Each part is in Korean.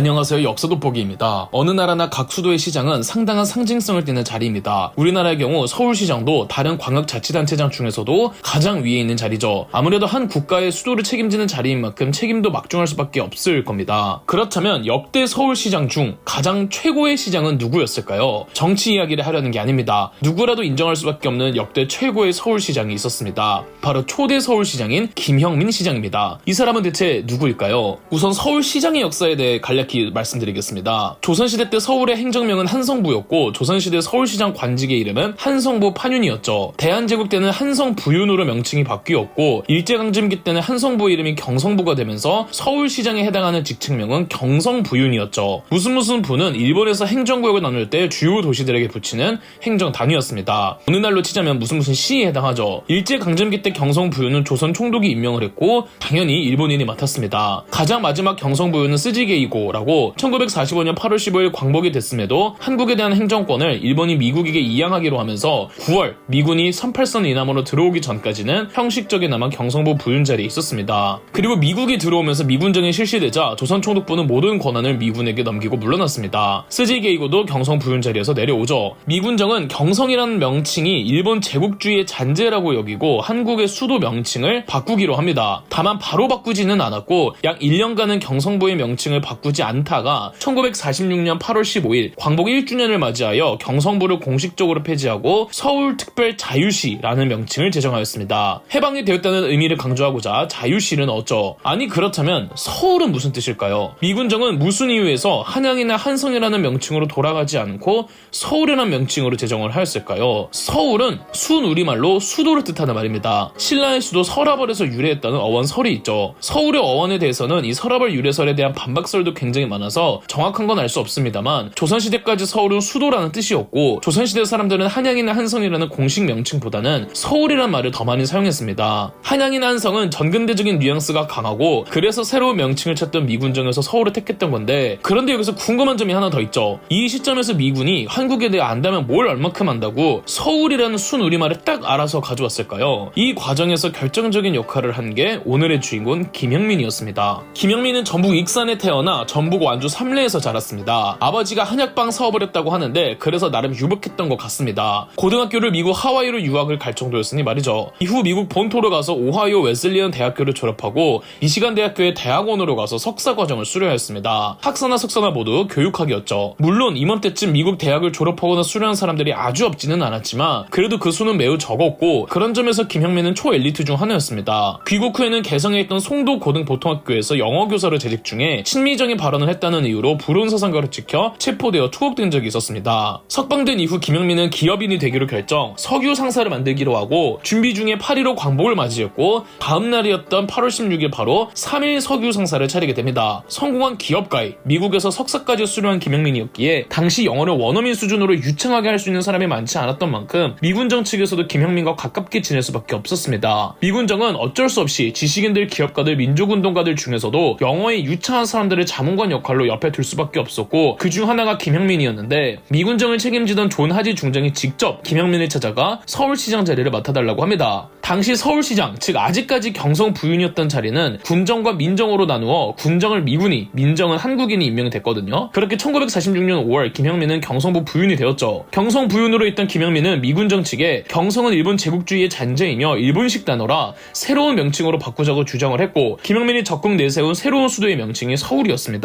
안녕하세요. 역사 돋보기입니다. 어느 나라나 각 수도의 시장은 상당한 상징성을 띠는 자리입니다. 우리나라의 경우 서울시장도 다른 광역자치단체장 중에서도 가장 위에 있는 자리죠. 아무래도 한 국가의 수도를 책임지는 자리인 만큼 책임도 막중할 수밖에 없을 겁니다. 그렇다면 역대 서울시장 중 가장 최고의 시장은 누구였을까요? 정치 이야기를 하려는 게 아닙니다. 누구라도 인정할 수밖에 없는 역대 최고의 서울시장이 있었습니다. 바로 초대 서울시장인 김형민 시장입니다. 이 사람은 대체 누구일까요? 우선 서울시장의 역사에 대해 간략히 말씀드리겠습니다. 조선시대 때 서울의 행정명은 한성부였고 조선시대 서울시장 관직의 이름은 한성부 판윤이었죠. 대한제국 때는 한성부윤으로 명칭이 바뀌었고 일제강점기 때는 한성부 이름이 경성부가 되면서 서울시장에 해당하는 직책명은 경성부윤이었죠. 무슨 무슨 부는 일본에서 행정구역을 나눌 때 주요 도시들에게 붙이는 행정 단위였습니다. 오늘날로 치자면 무슨 무슨 시에 해당하죠. 일제강점기 때 경성부윤은 조선 총독이 임명을 했고 당연히 일본인이 맡았습니다. 가장 마지막 경성부윤은 스지게이고 라고 1945년 8월 15일 광복이 됐음에도 한국에 대한 행정권을 일본이 미국에게 이양하기로 하면서 9월 미군이 38선 이남으로 들어오기 전까지는 형식적이나마 경성부 부윤 자리에 있었습니다. 그리고 미국이 들어오면서 미군정이 실시되자 조선 총독부는 모든 권한을 미군에게 넘기고 물러났습니다. 스지게이고도 경성 부윤 자리에서 내려오죠. 미군정은 경성이라는 명칭이 일본 제국주의의 잔재라고 여기고 한국의 수도 명칭을 바꾸기로 합니다. 다만 바로 바꾸지는 않았고 약 1년간은 경성부의 명칭을 바꾸지 않다가 1946년 8월 15일 광복 1주년을 맞이하여 경성부를 공식적으로 폐지하고 서울특별자유시라는 명칭을 제정하였습니다. 해방이 되었다는 의미를 강조하고자 자유시를 넣었죠. 아니 그렇다면 서울은 무슨 뜻일까요? 미군정은 무슨 이유에서 한양이나 한성이라는 명칭으로 돌아가지 않고 서울이라는 명칭으로 제정을 하였을까요? 서울은 순 우리말로 수도를 뜻하는 말입니다. 신라의 수도 서라벌에서 유래했다는 어원설이 있죠. 서울의 어원에 대해서는 이 서라벌 유래설에 대한 반박설도 굉장히 많아서 정확한 건 알 수 없습니다만 조선시대까지 서울은 수도라는 뜻이었고 조선시대 사람들은 한양이나 한성이라는 공식 명칭보다는 서울이란 말을 더 많이 사용했습니다. 한양이나 한성은 전근대적인 뉘앙스가 강하고 그래서 새로운 명칭을 찾던 미군정에서 서울을 택했던 건데 그런데 여기서 궁금한 점이 하나 더 있죠. 이 시점에서 미군이 한국에 대해 안다면 뭘 얼마큼 안다고 서울이라는 순 우리말을 딱 알아서 가져왔을까요? 이 과정에서 결정적인 역할을 한 게 오늘의 주인공 김영민이었습니다. 김영민은 전북 익산에 태어나 전북 완주 삼례에서 자랐습니다. 아버지가 한약방 사업을 했다고 하는데 그래서 나름 유복했던 것 같습니다. 고등학교를 미국 하와이로 유학을 갈 정도였으니 말이죠. 이후 미국 본토로 가서 오하이오 웨슬리언 대학교를 졸업하고 미시간 대학교의 대학원으로 가서 석사 과정을 수료하였습니다. 학사나 석사나 모두 교육학이었죠. 물론 이맘때쯤 미국 대학을 졸업하거나 수료한 사람들이 아주 없지는 않았지만 그래도 그 수는 매우 적었고 그런 점에서 김형민은 초엘리트 중 하나였습니다. 귀국 후에는 개성에 있던 송도 고등보통학교에서 영어 교사를 재직 중에 친미적인 발언을 했다는 이유로 불온 사상가를 지켜 체포되어 투옥된 적이 있었습니다. 석방된 이후 김영민은 기업인이 되기로 결정, 석유 상사를 만들기로 하고 준비 중에 8.15 광복을 맞이했고 다음 날이었던 8월 16일 바로 3일 석유 상사를 차리게 됩니다. 성공한 기업가이, 미국에서 석사까지 수료한 김영민이었기에 당시 영어를 원어민 수준으로 유창하게 할 수 있는 사람이 많지 않았던 만큼 미군정 측에서도 김형민과 가깝게 지낼 수밖에 없었습니다. 미군정은 어쩔 수 없이 지식인들, 기업가들, 민족운동가들 중에서도 영어에 유창한 사람들을 자문 관 역할로 옆에 둘 수밖에 없었고 그중 하나가 김형민이었는데 미군정을 책임지던 존 하지 중장이 직접 김형민을 찾아가 서울시장 자리를 맡아달라고 합니다. 당시 서울시장, 즉 아직까지 경성 부윤이었던 자리는 군정과 민정으로 나누어 군정을 미군이, 민정은 한국인이 임명됐거든요. 그렇게 1946년 5월 김형민은 경성부 부윤이 되었죠. 경성 부윤으로 있던 김형민은 미군 정 측에 경성은 일본 제국주의의 잔재이며 일본식 단어라 새로운 명칭으로 바꾸자고 주장을 했고 김형민이 적극 내세운 새로운 수도의 명칭이 서울이었습니다.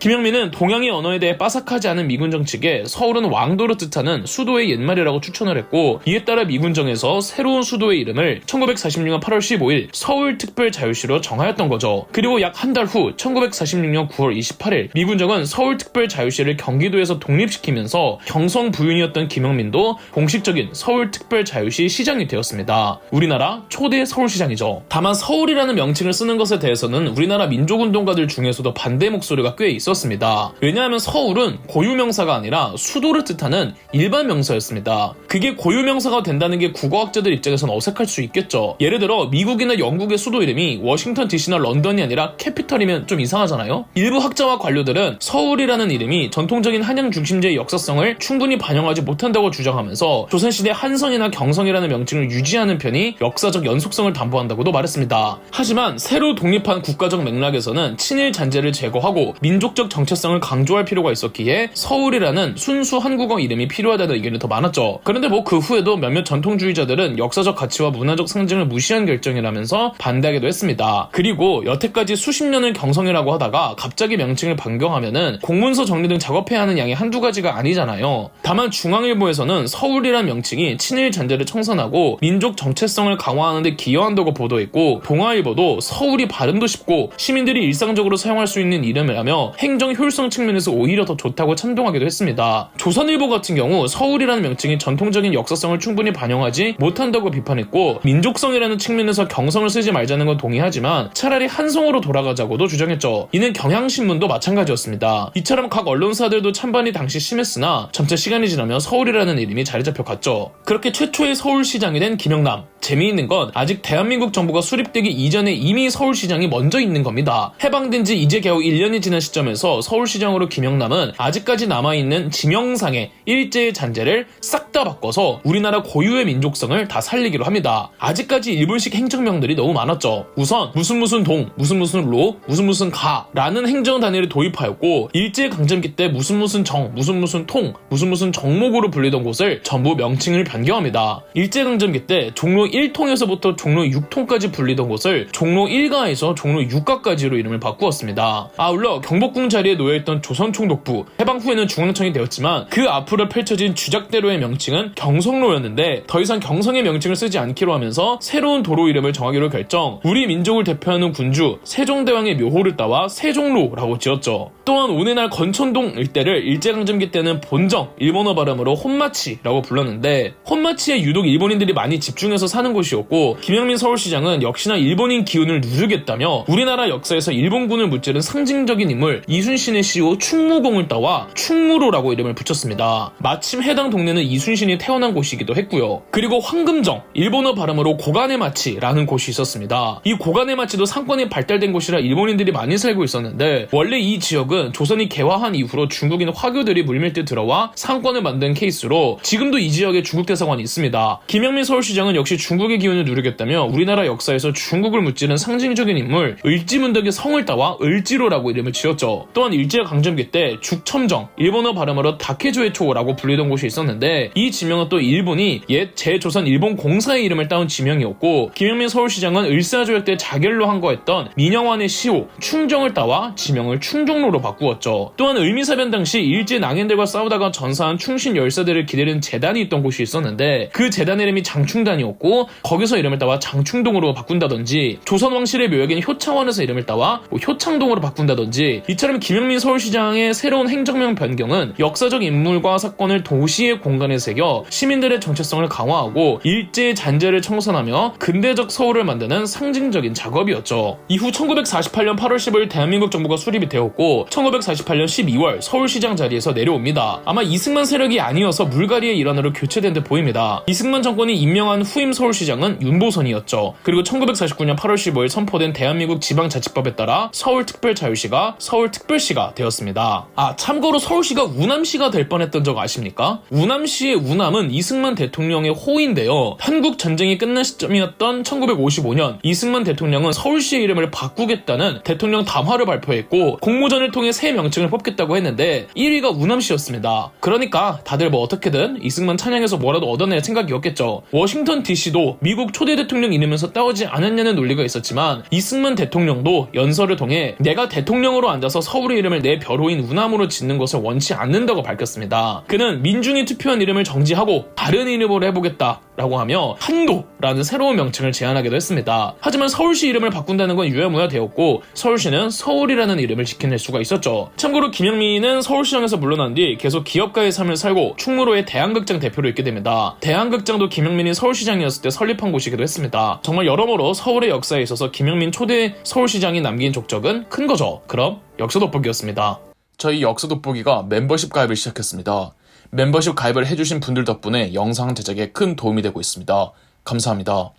김형민은 동양의 언어에 대해 빠삭하지 않은 미군정 측에 서울은 왕도를 뜻하는 수도의 옛말이라고 추천을 했고 이에 따라 미군정에서 새로운 수도의 이름을 1946년 8월 15일 서울특별자유시로 정하였던 거죠. 그리고 약 한 달 후 1946년 9월 28일 미군정은 서울특별자유시를 경기도에서 독립시키면서 경성 부윤이었던 김영민도 공식적인 서울특별자유시 시장이 되었습니다. 우리나라 초대 서울시장이죠. 다만 서울이라는 명칭을 쓰는 것에 대해서는 우리나라 민족운동가들 중에서도 반대 목소리 가 꽤 있었습니다. 왜냐하면 서울은 고유명사가 아니라 수도를 뜻하는 일반 명사였습니다. 그게 고유명사가 된다는 게 국어학자들 입장에서는 어색할 수 있겠죠. 예를 들어 미국이나 영국의 수도 이름이 워싱턴 DC나 런던이 아니라 캐피털이면 좀 이상하잖아요? 일부 학자와 관료들은 서울이라는 이름이 전통적인 한양 중심제의 역사성을 충분히 반영하지 못한다고 주장하면서 조선시대 한성이나 경성이라는 명칭을 유지하는 편이 역사적 연속성을 담보한다고도 말했습니다. 하지만 새로 독립한 국가적 맥락에서는 친일 잔재를 제거하고 민족적 정체성을 강조할 필요가 있었기에 서울이라는 순수 한국어 이름이 필요하다는 의견이 더 많았죠. 그런데 뭐 그 후에도 몇몇 전통주의자들은 역사적 가치와 문화적 상징을 무시한 결정이라면서 반대하기도 했습니다. 그리고 여태까지 수십 년을 경성이라고 하다가 갑자기 명칭을 변경하면은 공문서 정리 등 작업해야 하는 양이 한두 가지가 아니잖아요. 다만 중앙일보에서는 서울이란 명칭이 친일 잔재를 청산하고 민족 정체성을 강화하는 데 기여한다고 보도했고 동아일보도 서울이 발음도 쉽고 시민들이 일상적으로 사용할 수 있는 이름 이라며 행정 효율성 측면에서 오히려 더 좋다고 찬동하기도 했습니다. 조선일보 같은 경우 서울이라는 명칭이 전통적인 역사성을 충분히 반영하지 못한다고 비판했고 민족성이라는 측면에서 경성을 쓰지 말자는 건 동의하지만 차라리 한성으로 돌아가자고도 주장했죠. 이는 경향신문도 마찬가지였습니다. 이처럼 각 언론사들도 찬반이 당시 심했으나 점차 시간이 지나며 서울이라는 이름이 자리 잡혀 갔죠. 그렇게 최초의 서울시장이 된 김영남. 재미있는 건 아직 대한민국 정부가 수립되기 이전에 이미 서울시장이 먼저 있는 겁니다. 해방된 지 이제 겨우 1년이 지난 시점에서 서울시장으로 김영남은 아직까지 남아있는 지명상의 일제의 잔재를 싹 다 바꿔서 우리나라 고유의 민족성을 다 살리기로 합니다. 아직까지 일본식 행정명들이 너무 많았죠. 우선 무슨 무슨 동, 무슨 무슨 로, 무슨 무슨 가라는 행정 단위를 도입하였고 일제 강점기 때 무슨 무슨 정, 무슨 무슨 통, 무슨 무슨 정목으로 불리던 곳을 전부 명칭을 변경합니다. 일제 강점기 때 종로 1통에서부터 종로 6통까지 불리던 곳을 종로 1가에서 종로 6가까지로 이름을 바꾸었습니다. 아울러 경복궁 자리에 놓여있던 조선총독부 해방 후에는 중앙청이 되었지만 그 앞으로 펼쳐진 주작대로의 명칭은 경성로였는데 더 이상 경성의 명칭을 쓰지 않기로 하면서 새로운 도로 이름을 정하기로 결정 우리 민족을 대표하는 군주 세종대왕의 묘호를 따와 세종로라고 지었죠. 또한 오늘날 건천동 일대를 일제강점기 때는 본정 일본어 발음으로 혼마치라고 불렀는데 혼마치에 유독 일본인들이 많이 집중해서 사는 곳이었고 김영민 서울시장은 역시나 일본인 기운을 누르겠다며 우리나라 역사에서 일본군을 무찌른 상징적인 인물 이순신의 시호 충무공을 따와 충무로라고 이름을 붙였습니다. 마침 해당 동네는 이순신이 태어난 곳이기도 했고요. 그리고 황금정 일본어 발음으로 고가네마치라는 곳이 있었습니다. 이 고가네마치도 상권이 발달된 곳이라 일본인들이 많이 살고 있었는데 원래 이 지역은 조선이 개화한 이후로 중국인 화교들이 물밀듯 들어와 상권을 만든 케이스로 지금도 이 지역에 중국 대사관이 있습니다. 김영민 서울시장은 역시 중국의 기운을 누리겠다며 우리나라 역사에서 중국을 무찌른 상징적인 인물 을지문덕의 성을 따와 을지로라고 이름을 지었죠. 또한 일제강점기 때 죽첨정 일본어 발음으로 다케조에초라고 불리던 곳이 있었는데 이 지명은 또 일본이 옛 제조선 일본 공사의 이름을 따온 지명이었고 김영민 서울시장은 을사조약 때 자결로 항거했던 민영환의 시호 충정을 따와 지명을 충정로로 바꾸었죠. 또한 을미사변 당시 일제 낭인들과 싸우다가 전사한 충신 열사들을 기다리는 재단이 있던 곳이 있었는데 그 재단 이름이 장충단이었고 거기서 이름을 따와 장충동으로 바꾼다든지 조선 왕실의 묘역인 효창원에서 이름을 따와 뭐 효창동으로 바꾼다든지 이처럼 김영민 서울시장의 새로운 행정명 변경은 역사적 인물과 사건을 도시의 공간에 새겨 시민들의 정체성을 강화하고 일제의 잔재를 청산하며 근대적 서울을 만드는 상징적인 작업이었죠. 이후 1948년 8월 15일 대한민국 정부가 수립이 되었고 1948년 12월 서울시장 자리에서 내려옵니다. 아마 이승만 세력이 아니어서 물갈이의 일환으로 교체된 듯 보입니다. 이승만 정권이 임명한 후임 서울시장은 윤보선이었죠. 그리고 1949년 8월 15일 선포된 대한민국 지방자치법에 따라 서울특별자유시가 서울특별시가 되었습니다. 아 참고로 서울시가 우남시가 될 뻔했던 적 아십니까? 우남시의 우남은 이승만 대통령의 호인데요. 한국 전쟁이 끝난 시점이었던 1955년 이승만 대통령은 서울시의 이름을 바꾸겠다는 대통령 담화를 발표했고 공모전을 통해 새 명칭을 뽑겠다고 했는데 1위가 우남시였습니다. 그러니까 다들 뭐 어떻게든 이승만 찬양해서 뭐라도 얻어낼 생각이었겠죠. 워싱턴 DC도 미국 초대 대통령 이름에서 따오지 않았냐는 논리가 있었지만 이승만 대통령도 연설을 통해 내가 대통령으로 앉아서 서울의 이름을 내 벼로인 우남으로 짓는 것을 원치 않는다고 밝혔습니다. 그는 민중이 투표한 이름을 정지하고 다른 이름으로 해보겠다 라고 하며 한도라는 새로운 명칭을 제안하기도 했습니다. 하지만 서울시 이름을 바꾼다는 건 유야무야 되었고 서울시는 서울이라는 이름을 지켜낼 수가 있었죠. 참고로 김영민은 서울시장에서 물러난 뒤 계속 기업가의 삶을 살고 충무로의 대한극장 대표로 있게 됩니다. 대한극장도 김영민이 서울시장이었을 때 설립한 곳이기도 했습니다. 정말 여러모로 서울의 역사에 있어서 김영민 초대 서울시장이 남긴 족적은 큰 거죠. 그럼 역사 돋보기였습니다. 저희 역사 돋보기가 멤버십 가입을 시작했습니다. 멤버십 가입을 해주신 분들 덕분에 영상 제작에 큰 도움이 되고 있습니다. 감사합니다.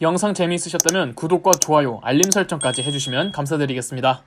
영상 재미있으셨다면 구독과 좋아요, 알림 설정까지 해주시면 감사드리겠습니다.